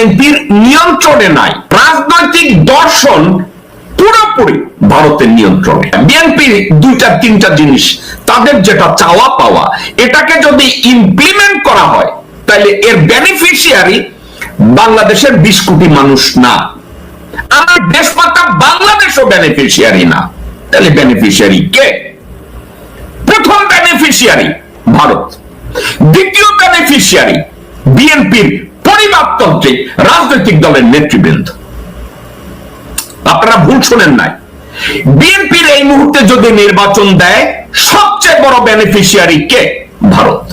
বিএনপির নিয়ন্ত্রণে নাই। রাজনৈতিক দর্শন পুরোপুরি ভারতের নিয়ন্ত্রণে। বিএনপির দুইটা, তিনটা জিনিস, তাদের যেটা চাওয়া পাওয়া, এটাকে যদি ইমপ্লিমেন্ট করা হয় তাহলে এর বেনিফিশিয়ারি বাংলাদেশের বিশ কোটি মানুষ না। আমার দেশমাতা বাংলাদেশও বেনিফিশিয়ারি না। তাহলে বেনিফিশিয়ারি কে? প্রথম বেনিফিশিয়ারি ভারত। দ্বিতীয় বেনিফিশিয়ারি বিএনপির পরিবারতান্ত্রিক রাজনৈতিক দলের নেতৃবৃন্দ। আপনারা ভুল শোনেন নাই। বিএনপির এই মুহূর্তে যদি নির্বাচন দেয়, সবচেয়ে বড় বেনিফিশিয়ারি কে? ভারত।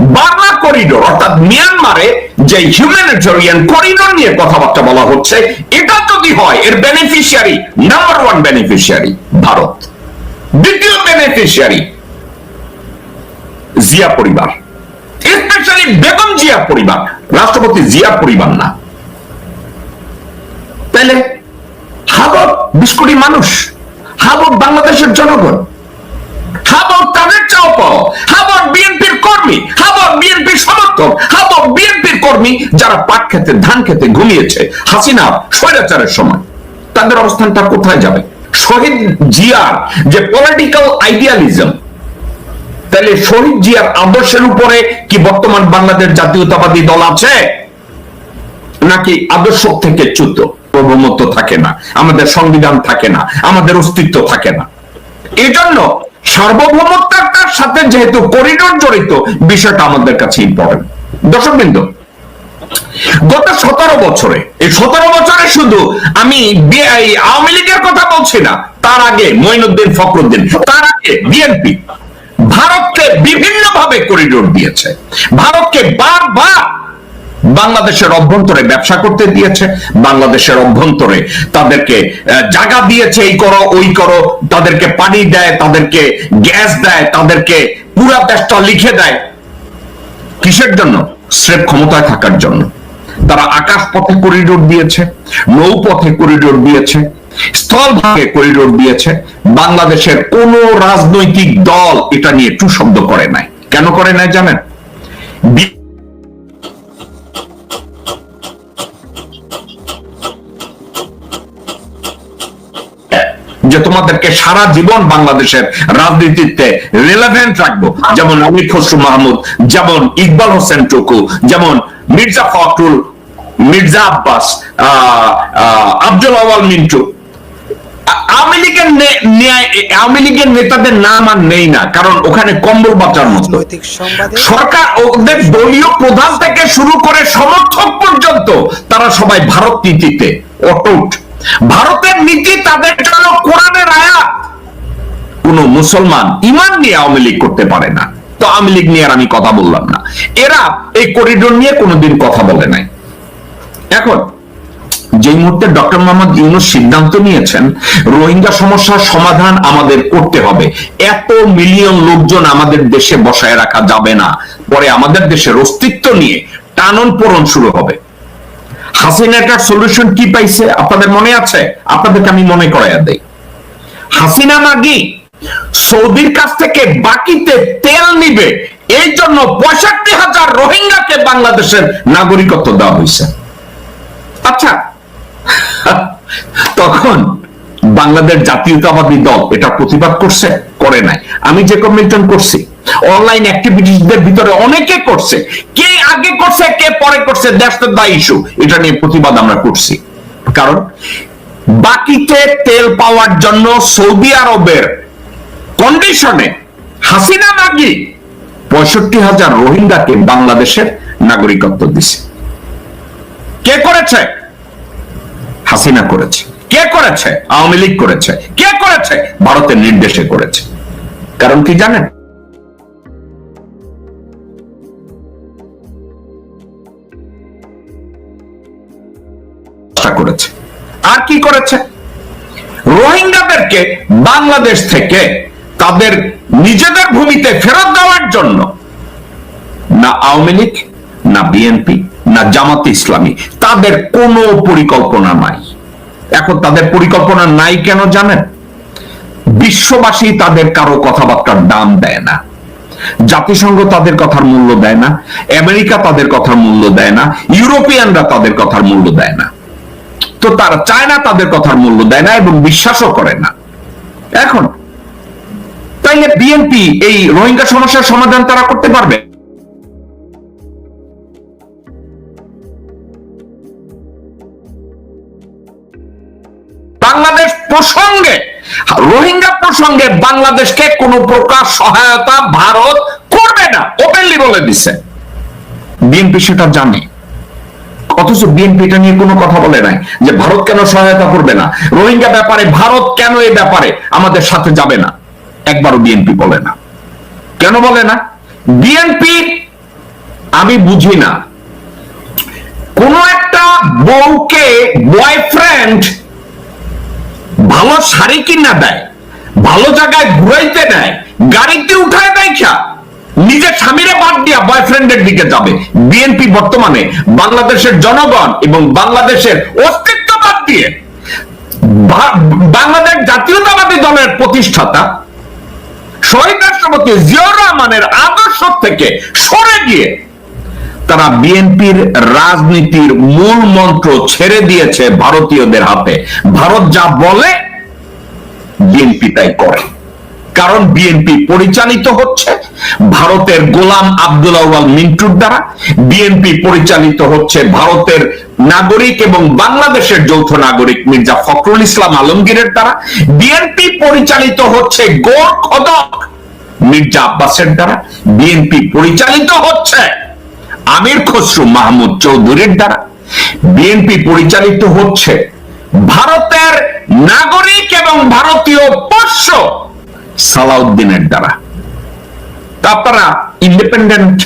বাংলা করিডোর অর্থাৎ মিয়ানমারে যে হিউম্যানিটেরিয়ান করিডোর নিয়ে কথাবার্তা বলা হচ্ছে, এটা যদি হয়, এর beneficiary number one beneficiary Bharat. দ্বিতীয় বেনিফিশিয়ারি জিয়া পরিবার। বেগম জিয়া পরিবার, রাষ্ট্রপতি জিয়া পরিবার না। তাহলে হাবর বিশ কোটি মানুষ হাবর বাংলাদেশের জনগণ হাবর তাদের চাও পাও হাবর বিএনপির কর্মী হাবর বিএনপির সমর্থক হাবর বিএনপির কর্মী যারা পাট খেতে, ধান খেতে ঘুমিয়েছে, হাসিনা স্বৈরাচারের সময়। তাদের অবস্থানটা কোথায় যাবে? শহীদ জিয়ার যে পলিটিক্যাল আইডিয়ালিজম তাহলে শহীদ জিয়ার আদর্শের উপরে কি বর্তমান বাংলাদেশ জাতীয়তাবাদী দল আছে? নাকি আদর্শ থেকে চ্যুত? প্রভমত্ব থাকে না, আমাদের সংবিধান থাকে না, আমাদের অস্তিত্ব থাকে না। এই জন্য সার্বভৌমত্বটার সাথে যেহেতু করিডোর জড়িত, বিষয়টা আমাদের কাছে ইম্পর্টেন্ট দর্শক বিন্দু গত সতেরো বছরে, এই সতেরো বছরে শুধু আমি আওয়ামী লীগের কথা বলছি না, তার আগে মঈনুদ্দিন ফখরুদ্দিন, তার আগে বিএনপি ভারতকে বিভিন্ন ভাবে করিডোর দিয়েছে। ভারতকে বারবার বাংলাদেশের অভ্যন্তরে ব্যবসা করতে দিয়েছে। বাংলাদেশের অভ্যন্তরে তাদেরকে জায়গা দিয়েছে, এই করো, ওই করো, তাদেরকে পানি দেয়, তাদেরকে গ্যাস দেয়, তাদেরকে পুরা দেশটা লিখে দেয়। কিসের জন্য? স্রেফ ক্ষমতায় থাকার জন্য। তারা আকাশ পথে করিডোর দিয়েছে নৌপথে করিডোর দিয়েছে, স্থল ভাগে করিডোর দিয়েছে। বাংলাদেশের কোন রাজনৈতিক দল এটা নিয়ে টু শব্দ করে নাই। কেন করে নাই জানেন? তোমাদেরকে সারা জীবন বাংলাদেশের রাজনীতিতে রিলেভেন্ট রাখব। যেমন আমির খসরু মাহমুদ যেমন ইকবাল হোসেন টুকু যেমন মির্জা ফখরুল মির্জা আব্বাস আব্দুল আওয়াল মিন্টু। আওয়ামী লীগের আওয়ামী লীগের নেতাদের নাম আর নেই না কারণ ওখানে কম্বল বাঁচার মতো। সরকার ওদের দলীয় প্রধান থেকে শুরু করে সমর্থক পর্যন্ত তারা সবাই ভারত নীতিতে অটুট। ভারতের নীতি তাদের জন্য কোরআনের আয়াত। কোন মুসলমান ইমান নিয়ে আওয়ামী লীগ করতে পারে না। তো আওয়ামী লীগ নিয়ে আর আমি কথা বললাম না। এরা এই করিডোর নিয়ে কোনোদিন কথা বলে নাই। এখন যে মুহূর্তে ডক্টর মোহাম্মদ ইউনুস সিদ্ধান্ত নিয়েছেন, রোহিঙ্গা সমস্যার সমাধান আমাদের করতে হবে। এত মিলিয়ন লোকজন আমাদের দেশে বসায় রাখা যাবে না। পরে আমাদের দেশের অস্তিত্ব নিয়ে টানন পোড়ন শুরু হবে। হাসিনা একটা সলিউশন কি পাইছে? আপনাদের মনে আছে? আপনাদেরকে আমি মনে করাইয়া দেই। হাসিনা নাকি সৌদির কাছ থেকে বাকিতে তেল নিবে। এই জন্য পঁয়ষট্টি হাজার রোহিঙ্গাকে বাংলাদেশের নাগরিকত্ব দেওয়া হয়েছে আচ্ছা তখন বাংলাদেশ জাতীয়তাবাদী দল এটা প্রতিবাদ করছে। করে নাই। আমি যে কমেন্টন করছি অনলাইন অ্যাক্টিভিটিসদের ভিতরে অনেকে করছে। কে আগে করছে, কে পরে করছে দ্যাটস দ্য ইস্যু এটা নিয়ে প্রতিবাদ আমরা করছি। কারণ, বাকিতে তেল পাওয়ার জন্য সৌদি আরবের কন্ডিশনে হাসিনা নাগি পঁয়ষট্টি হাজার রোহিঙ্গাকে বাংলাদেশের নাগরিকত্ব দিছে। কে করেছে? হাসিনা করেছে। কে করেছে? আওয়ামী লীগ করেছে। কে করেছে? ভারতের নির্দেশে করেছে। কারণ কি জানেন? করেছে। আর কি করেছে? রোহিঙ্গাদেরকে বাংলাদেশ থেকে তাদের নিজেদের ভূমিতে ফেরত দেওয়ার জন্য না আওয়ামী লীগ, না বিএনপি, না জামাত ইসলামী, তাদের কোনো পরিকল্পনা নাই। এখন তাদের পরিকল্পনা নাই কেন জানেন? বিশ্ববাসী তাদের কারও কথাবার্তার দাম দেয় না। জাতিসংঘ তাদের কথার মূল্য দেয় না। আমেরিকা তাদের কথার মূল্য দেয় না। ইউরোপিয়ানরা তাদের কথার মূল্য দেয় না। তো তারা চায়না তাদের কথার মূল্য দেয় না এবং বিশ্বাসও করে না। এখন, তাইলে বিএনপি এই রোহিঙ্গা সমস্যার সমাধান তারা করতে পারবে? বাংলাদেশ প্রসঙ্গে রোহিঙ্গা প্রসঙ্গে বাংলাদেশকে কোন প্রকার সহায়তা ভারত করবে না ওপেনলি বলে দিছে। বিএনপি সেটা জানে। অথচ বিএনপি এটা নিয়ে কোনো কথা বলে নাই যে ভারত কেন সহায়তা করবে না। রোহিঙ্গা ব্যাপারে, ভারত কেন এই ব্যাপারে আমাদের সাথে যাবে না? একবারও বিএনপি বলে না। কেন বলে না? বিএনপি আমি বুঝি না। কোন একটা বউকে বয়ফ্রেন্ড ভালো শাড়ি কিনা দেয়, ভালো জায়গায় ঘুরাইতে দেয় গাড়িতে উঠায় দেয় খা নিজের স্বামীরে বাদ দিয়া বয়ফ্রেন্ডের দিকে যাবে। বিএনপি বর্তমানে বাংলাদেশের জনগণ এবং বাংলাদেশের অস্তিত্ব বাদ দিয়ে বাংলাদেশ জাতীয়তাবাদী দলের প্রতিষ্ঠাতা শহীদ রাষ্ট্রপতি জিয়াউর রহমানের আদর্শ থেকে সরে গিয়ে তারা বিএনপির রাজনীতির মূল মন্ত্র ছেড়ে দিয়েছে ভারতীয়দের হাতে। ভারত যা বলে, বিএনপি তাই করে। কারণ বিএনপি পরিচালিত হচ্ছে ভারতের গোলাম আব্দুল আউয়াল মিন্টুর দ্বারা। বিএনপি পরিচালিত হচ্ছে ভারতের নাগরিক এবং বাংলাদেশের যৌথ নাগরিক মির্জা ফখরুল ইসলাম আলমগীরের দ্বারা। বিএনপি পরিচালিত হচ্ছে গোর খদক মির্জা আব্বাসের দ্বারা। বিএনপি পরিচালিত হচ্ছে আমির খসরু মাহমুদ চৌধুরীর দ্বারা বিএনপি পরিচালিত হচ্ছে ভারতের নাগরিক এবং ভারতীয় পোষ্য সালাউদ্দিনের দ্বারা। আপনারা ইন্ডিপেন্ডেন্ট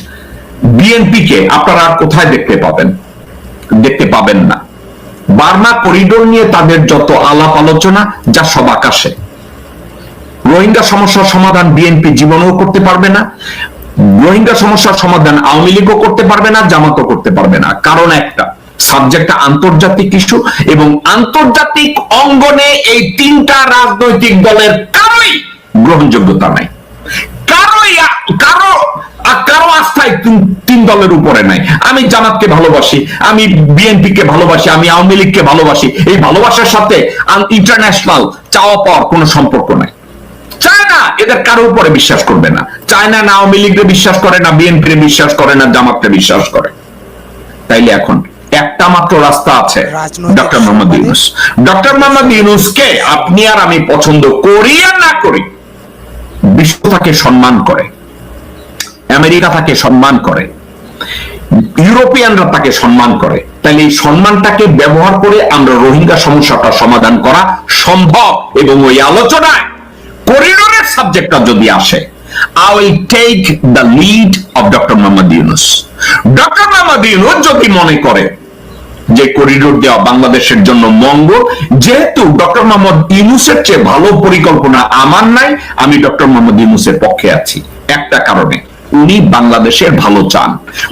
বিএনপি কে আপনারা আর কোথায় দেখতে পাবেন? দেখতে পাবেন না। বার্মা করিডোর নিয়ে তাদের যত আলাপ আলোচনা, যা সব আকাশে। রোহিঙ্গা সমস্যার সমাধান বিএনপি জীবনেও করতে পারবে না। রোহিঙ্গা সমস্যার সমাধান আওয়ামী লীগও করতে পারবে না, জামাতও করতে পারবে না। কারণ একটা সাবজেক্টটা আন্তর্জাতিক ইস্যু এবং আন্তর্জাতিক অঙ্গনে এই তিনটা রাজনৈতিক দলের কারোই গ্রহণযোগ্যতা নাই। কারোই কারও কারও আস্থায় তিন- দলের উপরে নাই। আমি জামাতকে ভালোবাসি, আমি বিএনপি কে ভালোবাসি, আমি আওয়ামী লীগকে ভালোবাসি। এই ভালোবাসার সাথে ইন্টারন্যাশনাল চাওয়া পাওয়ার কোনো সম্পর্ক নাই। চায়না এদের কারও উপরে বিশ্বাস করবে না। চায়না না আওয়ামী লীগকে বিশ্বাস করে না বিএনপি বিশ্বাস করে না জামাতকে বিশ্বাস করে। তাইলে এখন একটা মাত্র রাস্তা আছে ডক্টর মোহাম্মদ ইউনুস। ডক্টর মোহাম্মদ ইউনুসকে আপনি আর আমি পছন্দ করি আর না করি বিশ্ব তাকে সম্মান করে আমেরিকা তাকে সম্মান করে ইউরোপিয়ানরা তাকে সম্মান করে। তাহলে এই সম্মানটাকে ব্যবহার করে আমরা রোহিঙ্গা সমস্যাটা সমাধান করা সম্ভব এবং ওই আলোচনায় করিডোরের সাবজেক্টটা যদি আসে I will take the lead of doctor Mohammad Yunus doctor Mohammad Yunus যদি মনে করে যে করিডোর দেওয়া বাংলাদেশের জন্য মঙ্গল, যেহেতু ডক্টর মোহাম্মদ ইউনুসের চেয়ে ভালো পরিকল্পনা আমার নাই, আমি ডক্টর মোহাম্মদ ইউনুসের পক্ষে আছি। একটা কারণে, উনি বাংলাদেশের ভালো চান।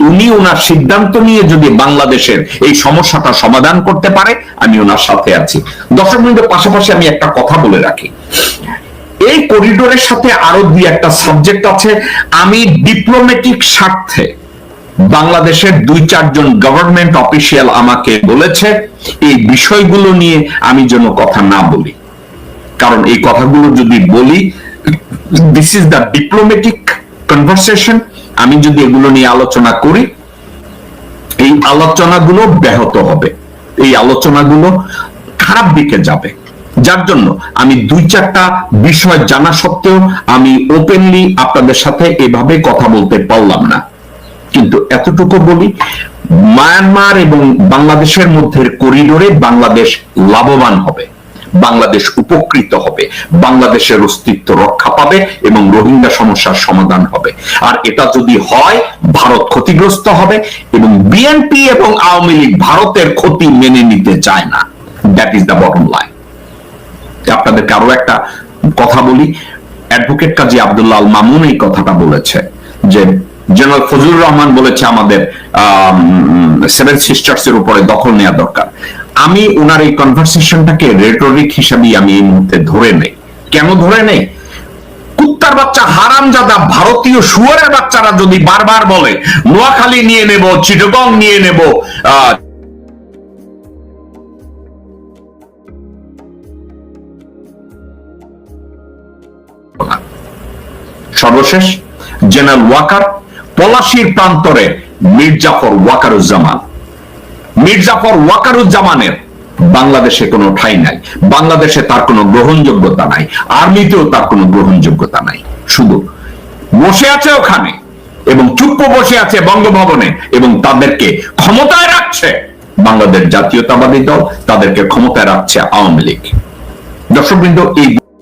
উনি ওনার সিদ্ধান্ত নিয়ে যদি বাংলাদেশের এই সমস্যাটা সমাধান করতে পারে, আমি ওনার সাথে আছি। দর্শক মিনিটের পাশাপাশি আমি একটা কথা বলে রাখি। এই করিডোরের সাথে আরও দুই একটা সাবজেক্ট আছে। আমি ডিপ্লোম্যাটিক স্বার্থে বাংলাদেশের দুই চারজন গভর্নমেন্ট অফিসিয়াল আমাকে বলেছে, এই বিষয়গুলো নিয়ে আমি যেন কথা না বলি। কারণ এই কথাগুলো যদি বলি this is the diplomatic conversation আমি যদি এগুলো নিয়ে আলোচনা করি, এই আলোচনাগুলো ব্যাহত হবে। এই আলোচনাগুলো খারাপ দিকে যাবে। যার জন্য আমি দুই চারটা বিষয় জানা সত্ত্বেও আমি ওপেনলি আপনাদের সাথে এভাবে কথা বলতে পারলাম না। কিন্তু এতটুকু বলি, মায়ানমার এবং বাংলাদেশের মধ্যে করিডোরে বাংলাদেশ লাভবান হবে, বাংলাদেশ উপকৃত হবে, বাংলাদেশের অস্তিত্ব রক্ষা পাবে এবং রোহিঙ্গা সমস্যার সমাধান হবে। আর এটা যদি হয়, ভারত ক্ষতিগ্রস্ত হবে এবং বিএনপি এবং আওয়ামী লীগ ভারতের ক্ষতি মেনে নিতে চায় না। That is the bottom line আপনাদেরকে আরও একটা কথা বলি অ্যাডভোকেট কাজী আব্দুল্লাহ আল মামুন এই কথাটা বলেছে যে জেনারেল ফজলুর রহমান বলেছে আমাদের সেভেন সিস্টার্স এর উপরে দখল নেওয়া দরকার। আমি ওনার এই কনভারসেশনটাকে রেটরিক হিসাবে আমি এই মুহূর্তে ধরে নেই। কেন ধরে নেই? কুত্তার বাচ্চা হারামজাদা ভারতীয় শুয়ারের বাচ্চারা যদি বারবার বলে নোয়াখালী নিয়ে নেব চিটগং নিয়ে নেব আহ, সর্বশেষ, জেনারেল ওয়াকার, পলাশির প্রান্তরে মির্জাফর ওয়াকারুজ্জামান। মির্জাফর ওয়াকারুজ্জামানের বাংলাদেশে কোনো ঠাই নাই। বাংলাদেশে তার কোনো গ্রহণযোগ্যতা নাই। আর্মিতেও তার কোনো গ্রহণযোগ্যতা নাই। শুধু বসে আছে ওখানে এবং চুপ্প বসে আছে বঙ্গভবনে এবং তাদেরকে ক্ষমতায় রাখছে বাংলাদেশ জাতীয়তাবাদী দল, তাদেরকে ক্ষমতায় রাখছে আওয়ামী লীগ। দর্শকবৃন্দ, এই